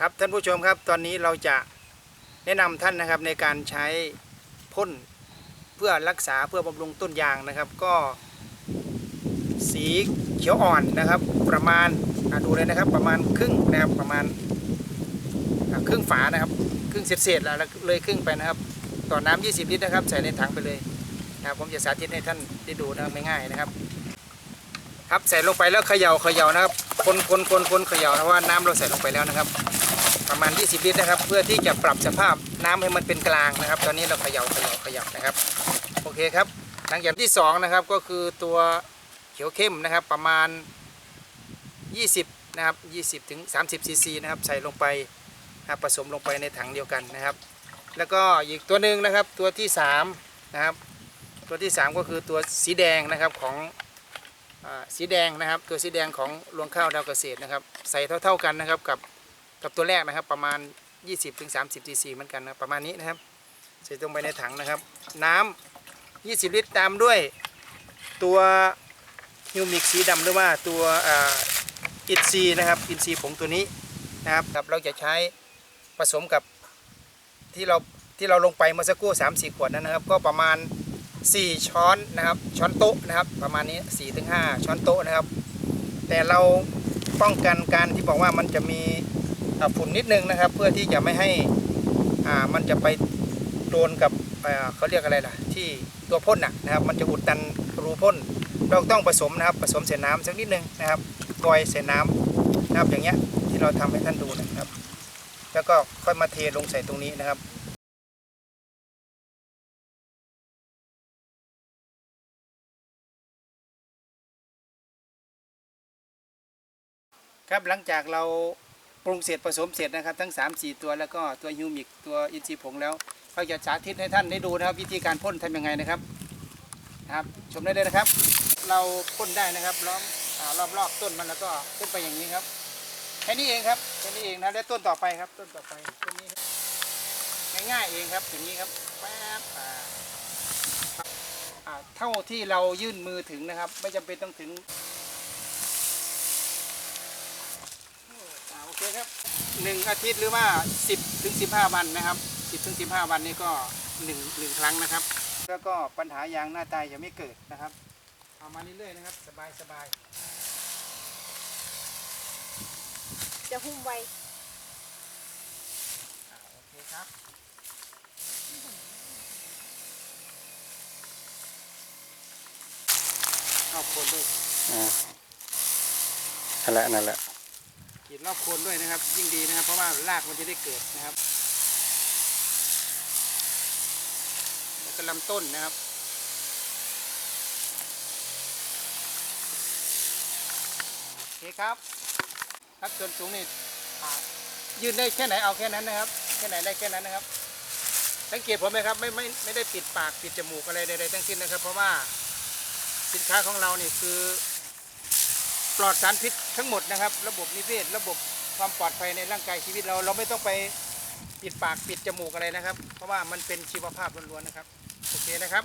ครับท่านผู้ชมครับตอนนี้เราจะแนะนำท่านนะครับในการใช้พ่นเพื่อรักษาเพื่อบำรุงต้นยางนะครับ ก็ สีเขียวอ่อนนะครับ ประมาณดูเลยนะครับ ประมาณครึ่งนะครับประมาณครึ่งฝานะครับ ครึ่งเศษๆแล้วเลยครึ่งไปนะครับ ต่อน้ำ20 ลิตรนะครับ ใส่ในถังไปเลยนะครับผมจะสาธิตให้ท่านได้ดูนะครับไม่ง่ายนะครับ ครับใส่ลงไปแล้วเขย่าเขย่านะครับ คนคนคนคนเขย่านะว่าน้ำเราใส่ลงไปแล้วนะครับ ประมาณ 20 ลิตรนะครับ เพื่อที่จะปรับสภาพน้ำให้มันเป็นกลางนะครับ ตอนนี้เราเขย่าเขย่าเขย่านะครับ โอเคครับ หลังจากที่สองนะครับก็คือตัวเขียวเข้มนะครับ ประมาณ 20 นะครับ 20 ถึง 30 ซีซีนะครับ ใส่ลงไปนะผสมลงไปในถังเดียวกันนะครับ แล้วก็อีกตัวหนึ่งนะครับ ตัวที่ 3 นะครับ ตัวที่ 3 ก็คือตัวสีแดงนะครับของอสีแดงนะครับ ตัวสีแดงของรวงข้าวดาวเกษตรนะครับ ใส่เท่า ๆกันนะครับกับ กับตัวแรกนะครับประมาณ 20-30ถึงซีซีเหมือนกันนะประมาณนี้นะครับใส่ลงไปในถังนะครับ น้ำ20 ลิตรตามด้วยตัวฮิวมิกสีดำหรือว่าตัวอ่าอินซีนะครับอินซีผงตัวนี้นะครับครับเราจะใช้ผสมกับที่เราที่เราลงไปเมื่อสักครู่3 4ขวดนั้นนะครับ ก็ประมาณ 4 ช้อนนะครับช้อนโต๊ะนะครับประมาณนี้4ถึง5ช้อนโต๊ะนะครับ แต่เราป้องกันการที่บอกว่ามันจะมี ฝุ่นนิดนึงนะครับ เพื่อที่จะไม่ให้อ่ามันจะไปโดนกับอ่าเขาเรียกอะไรล่ะ ที่ตัวพ่นน่ะนะครับ มันจะอุดตันรูพ่นเราต้องผสมนะครับ ผสมใส่น้ำสักนิดนึงนะครับกอยใส่น้ำนะครับอย่างเงี้ยที่เราทำให้ท่านดูนะครับ แล้วก็ค่อยมาเทลงใส่ตรงนี้นะครับครับหลังจากเรา ปรุงเสร็จผสมเสร็จนะครับ ทั้ง 3 4 ตัวแล้วก็ตัวฮิวมิกตัวอินทรีย์ผงแล้วเราจะสาธิตให้ท่านได้ดูนะครับ วิธีการพ่นทำยังไงนะครับนะครับ ชมได้เลยนะครับ เราพ่นได้นะครับล้อมอ่ารอบต้นมันแล้วก็ขึ้นไปอย่างนี้ครับแค่นี้เองครับแค่นี้เองนะแล้วต้นต่อไปครับ ต้นต่อไปต้นนี้ง่ายๆเองครับอย่างนี้ครับแป๊บอ่าอ่าเท่าที่เรายื่นมือถึงนะครับ ไม่จำเป็นต้องถึง อ่าโอ เคครับหนึ่งอาทิตย์หรือว่า 10ถึง15 วันนะครับ 10ถึง15 วันนี้ก็หนึ่งหนึ่งครั้งนะครับ แล้วก็ปัญหายางหน้าตายจะไม่เกิดนะครับเอามาเรื่อยๆนะครับ สบายสบายจะหุ้มไวอ่าโอเคครับรอบโคนด้วยอ่านั่นแหละนั่นแหละ กรีดรอบโคนด้วยนะครับ ยิ่งดีนะครับ เพราะว่ารากมันจะได้เกิดนะครับ แล้วก็ลำต้นนะครับโอเคครับครับส่วนสูงนี่ยืนได้แค่ไหนเอาแค่นั้นนะครับ แค่ไหนได้แค่นั้นนะครับ สังเกตผมไหมครับไม่ไม่ไม่ได้ปิดปากปิดจมูกอะไรใดๆทั้งสิ้นนะครับ เพราะว่าสินค้าของเรานี่คือ ปลอดสารพิษทั้งหมดนะครับ ระบบนิเวศระบบความปลอดภัยในร่างกายชีวิตเราเราไม่ต้องไปปิดปากปิดจมูกอะไรนะครับ เพราะว่ามันเป็นชีวภาพล้วนๆนะครับโอเคนะครับ